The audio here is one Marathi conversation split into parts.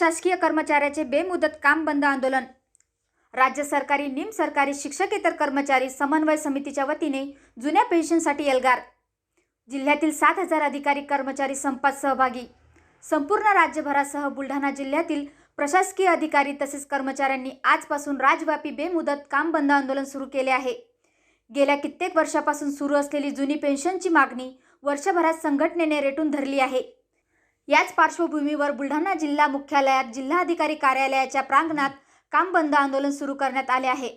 शासकीय कर्मचाऱ्याचे बेमुदत काम बंद आंदोलन. राज्य सरकारी निम सरकारी शिक्षकेतर कर्मचारी समन्वय समितीच्या वतीने जुन्या पेन्शनसाठी एल्गार. जिल्ह्यातील सात हजार अधिकारी कर्मचारी संपात सहभागी. संपूर्ण राज्यभरासह बुलढाणा जिल्ह्यातील प्रशासकीय अधिकारी तसेच कर्मचाऱ्यांनी आजपासून राजव्यापी बेमुदत काम बंद आंदोलन सुरू केले आहे. गेल्या कित्येक वर्षापासून सुरू असलेली जुनी पेन्शनची मागणी वर्षभरात संघटनेने रेटून धरली आहे. याच पार्श्वभूमीवर बुलढाणा जिल्हा मुख्यालयात जिल्हाधिकारी कार्यालयाच्या प्रांगणात काम बंद आंदोलन सुरू करण्यात आले आहे.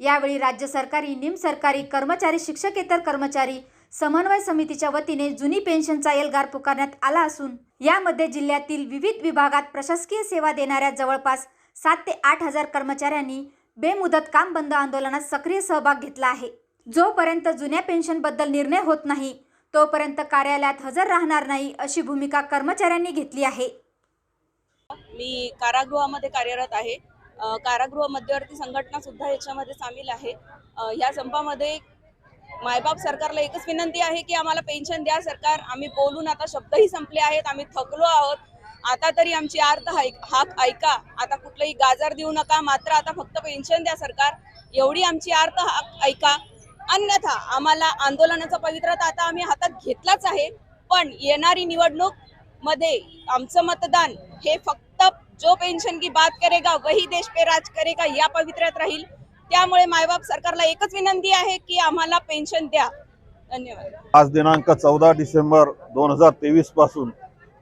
यावेळी राज्य सरकारी निमसरकारी कर्मचारी शिक्षकेतर कर्मचारी समन्वय समितीच्या वतीने जुनी पेन्शनचा एल्गार पुकारण्यात आला असून यामध्ये जिल्ह्यातील विविध विभागात प्रशासकीय सेवा देणाऱ्या जवळपास सात ते आठ हजार कर्मचाऱ्यांनी बेमुदत काम बंद आंदोलनात सक्रिय सहभाग घेतला आहे. जोपर्यंत जुन्या पेन्शनबद्दल निर्णय होत नाही तोपर्यंत कार्यालयात हजर राहणार नाही अशी भूमिका कर्मचाऱ्यांनी घेतली आहे. मी कारागृहामध्ये कार्यरत आहे. कारागृह मध्यवर्ती संघटना सुद्धा याच्यामध्ये सामील आहे. या संपामध्ये मायबाप सरकारला एकच विनंती आहे की आम्हाला पेन्शन द्या सरकार. आम्ही बोलून आता शब्दही संपले आहेत. आम्ही थकलो आहोत. आता तरी आमची अर्थ हाक हाक ऐका. आता कुठलंही गाजर देऊ नका. मात्र आता फक्त पेन्शन द्या सरकार. एवढी आमची अर्थ हाक ऐका. अन्यथा आम्हाला आंदोलनाचा पवित्रता आता आम्ही हातात घेतलाच आहे. पण येणारी निवडणूकमध्ये आमचं मतदान हे फक्त जो पेन्शन की बात करेगा वही देश पे राज करेगा या पवित्र्यात राहील. त्यामुळे मायबाप सरकारला एकच विनंती आहे की आम्हाला पेन्शन द्या. धन्यवाद. आज दिनांक चौदा डिसेंबर दोन हजार तेवीसपासून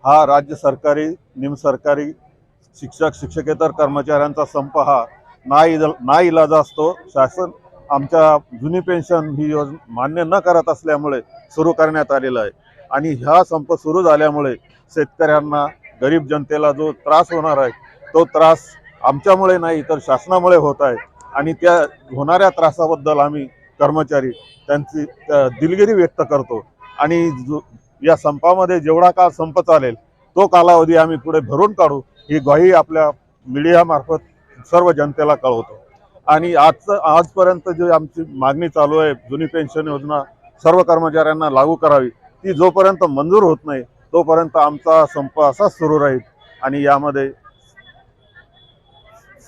हा राज्य सरकारी निमसरकारी शिक्षक शिक्षकेतर कर्मचाऱ्यांचा संप हा ना इलाजा असतो. शासन आमच्या जुनी पेन्शन ही योजना मान्य न करत असल्यामुळे सुरू करण्यात आलेलं आहे. आणि ह्या संप सुरू झाल्यामुळे शेतकऱ्यांना गरीब जनतेला जो त्रास होणार आहे तो त्रास आमच्यामुळे नाही तर शासनामुळे होत आहे. आणि त्या होणाऱ्या त्रासाबद्दल आम्ही कर्मचारी त्यांची दिलगिरी व्यक्त करतो. आणि जो या संपामध्ये जेवढा काळ संप चालेल तो कालावधी आम्ही पुढे भरून काढू ही ग्वाही आपल्या मीडियामार्फत सर्व जनतेला कळवतो. आणि आजचं आजपर्यंत जी आमची मागणी चालू आहे जुनी पेन्शन योजना सर्व कर्मचाऱ्यांना लागू करावी ती जोपर्यंत मंजूर होत नाही तोपर्यंत आमचा संप असाच सुरू राहील आणि यामध्ये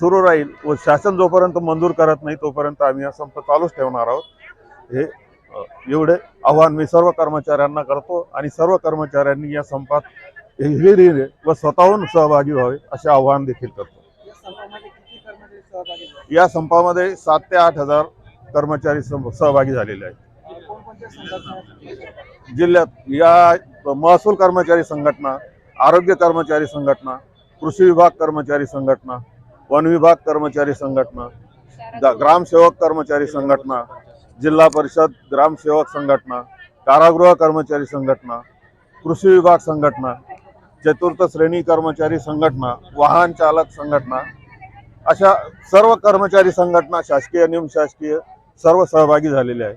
सुरू राहील व शासन जोपर्यंत मंजूर करत नाही तोपर्यंत आम्ही हा संप चालूच ठेवणार आहोत. हे एवढे आव्हान मी सर्व कर्मचाऱ्यांना करतो आणि सर्व कर्मचाऱ्यांनी या संपात हिरिरीने व स्वतःहून सहभागी व्हावे असे आव्हान देखील करतो. या संपामध्ये सात ते आठ हजार कर्मचारी सहभागी झालेले आहेत. जिल्ह्यात या महसूल कर्मचारी संघटना आरोग्य कर्मचारी संघटना कृषी विभाग कर्मचारी संघटना वन विभाग कर्मचारी संघटना ग्रामसेवक कर्मचारी संघटना जिल्हा परिषद ग्रामसेवक संघटना कारागृह कर्मचारी संघटना कृषी विभाग संघटना चतुर्थ श्रेणी कर्मचारी संघटना वाहन चालक संघटना अशा सर्व कर्मचारी संघटना शासकीय निमशासकीय सर्व सहभागी झालेले आहेत.